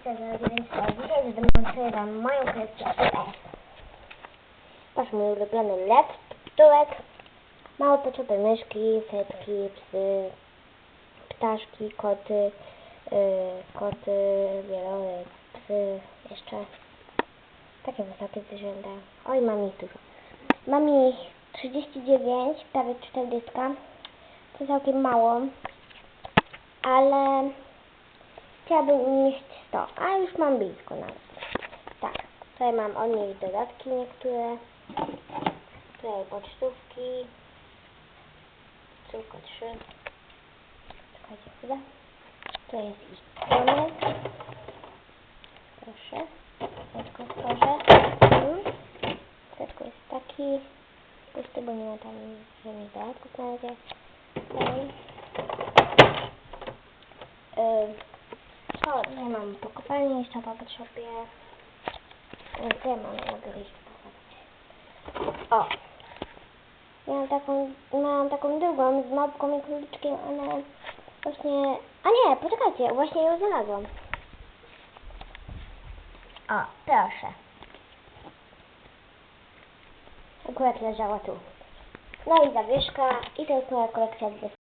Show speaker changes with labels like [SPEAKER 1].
[SPEAKER 1] dzisiaj zademonstruję Wam moją kolekcję US. Masz mój ulubiony laptopek, małe poczepy myszki, setki, psy, ptaszki, koty, yy, koty, wieloryb, psy, jeszcze takie wysokie zwierzęta. Oj, mam ich dużo. Mam ich 39, prawie 40, to całkiem mało, ale chciałabym mieć 100, a już mam blisko nawet. Tak, tutaj mam od nich dodatki niektóre, tutaj pocztówki, tylko trzy. Czekajcie chwilę. To jest ich koniec. Proszę. Setko stworzę. Mhm. Setko jest taki pusty, bo nie ma tam żadnych dodatków na razie. Dalej. Yy, co tutaj mam po kopalni, po potrzebie. Ja mam? Pokazać. O! Miałam taką, miałam taką drugą z małpką i króliczkiem, ale właśnie... A nie, poczekajcie, właśnie ją znalazłam. O, proszę. Akurat leżała tu. No i zawieszka i to jest moja kolekcja z